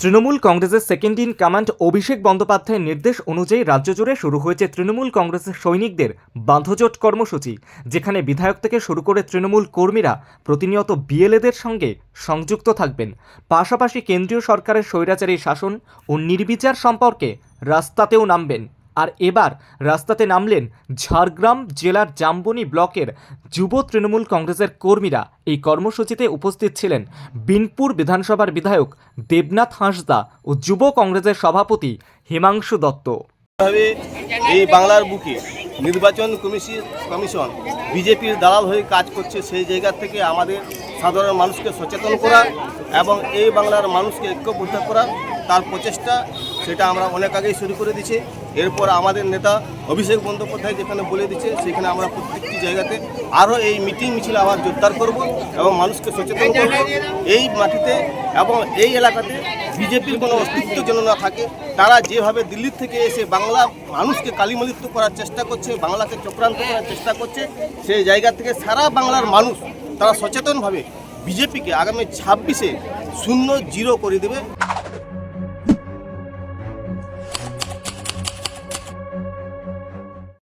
তৃণমূল কংগ্রেসের second in command অভিষেক বন্দ্যোপাধ্যায়ের নির্দেশ অনুযায়ী রাজ্য জুড়ে শুরু হয়েছে তৃণমূল কংগ্রেসের সৈনিকদের বাঁধজোট কর্মসূচি, যেখানে বিধায়ক থেকে শুরু করে তৃণমূল কর্মীরা প্রতিনিয়ত বিএলএদের সঙ্গে সংযুক্ত থাকবেন। পাশাপাশি কেন্দ্রীয় সরকারের স্বৈরাচারী শাসন ও নির্বিচার সম্পর্কে রাস্তাতেও নামবেন। আর এবার রাস্তাতে নামলেন ঝাড়গ্রাম জেলার জাম্বনি ব্লকের যুব তৃণমূল কংগ্রেসের কর্মীরা। এই কর্মসূচিতে উপস্থিত ছিলেন বিনপুর বিধানসভার বিধায়ক দেবনাথ হাঁসদা ও যুব কংগ্রেসের সভাপতি হিমাংশু দত্ত। এই বাংলার বুকে নির্বাচন কমিশন কমিশন, বিজেপির দালাল হয়ে কাজ করছে সেই জায়গা থেকে আমাদের সাধারণ মানুষকে সচেতন করা এবং এই বাংলার মানুষকে ঐক্যবদ্ধ করা, তার প্রচেষ্টা, সেটা আমরা অনেক আগেই শুরু করে দিছি এরপর আমাদের নেতা অভিষেক বন্দ্যোপাধ্যায় যেখানে বলে দিচ্ছে সেখানে আমরা প্রত্যেকটি জায়গাতে আরও এই মিটিং মিছিল আবার জোরদার করব এবং মানুষকে সচেতন করব। এই মাটিতে এবং এই এলাকাতে বিজেপির কোনো অস্তিত্ব যেন না থাকে, তারা যেভাবে দিল্লির থেকে এসে বাংলা মানুষকে কালিমালিত্ব করার চেষ্টা করছে, বাংলাকে চক্রান্ত করার চেষ্টা করছে, সেই জায়গা থেকে সারা বাংলার মানুষ তারা সচেতনভাবে বিজেপিকে আগামী ছাব্বিশে শূন্য জিরো করে দেবে।